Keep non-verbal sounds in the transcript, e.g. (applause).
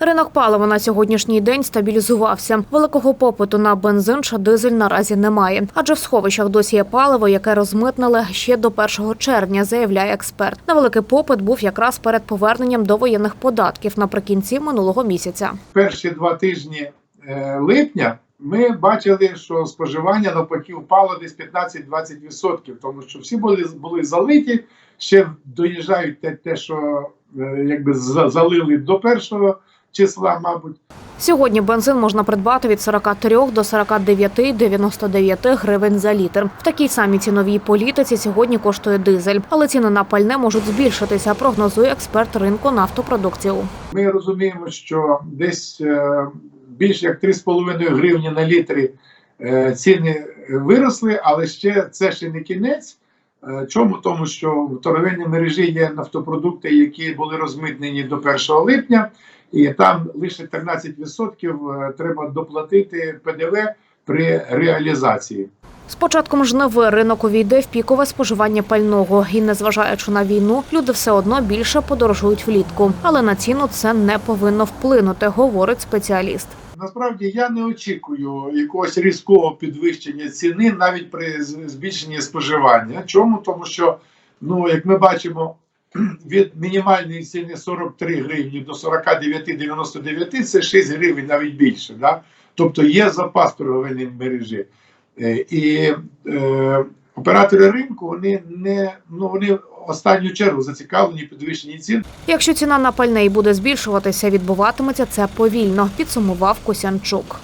Ринок палива на сьогоднішній день стабілізувався. Великого попиту на бензин чи дизель наразі немає, адже в сховищах досі є паливо, яке розмитнили ще до 1 червня, заявляє експерт. На великий попит був якраз перед поверненням до воєнних податків наприкінці минулого місяця. перші два тижні е, липня ми бачили, що споживання навпаки впало десь 15-20%, тому що всі були, були залиті, ще доїжджають те, те що е, якби за- залили до першого числа, мабуть. Сьогодні бензин можна придбати від 43 до 49,99 гривень за літр. В такій самій ціновій політиці сьогодні коштує дизель, але ціни на пальне можуть збільшитися, прогнозує експерт ринку нафтопродуктів. Ми розуміємо, що десь е, більше як 3,5 гривні на літрі е, ціни виросли, але ще це ще не кінець. Е, Чому? Тому що в торговельній мережі є нафтопродукти, які були розмитнені до 1 липня, і там лише 13% треба доплатити ПДВ при реалізації. З початком жниви ринок увійде в пікове споживання пального, і незважаючи на війну, люди все одно більше подорожують влітку. Але на ціну це не повинно вплинути, говорить спеціаліст. Насправді я не очікую якогось різкого підвищення ціни навіть при збільшенні споживання. Чому? Тому що, ну як ми бачимо, (clears throat) від мінімальної ціни 43 гривні до 49,99 це 6 гривень навіть більше. Да? Тобто є запас торговельної мережі. Е, І е, оператори ринку вони не ну вони останню чергу зацікавлені підвищенні цін. Якщо ціна на пальне й буде збільшуватися, відбуватиметься це повільно, підсумував Косянчук.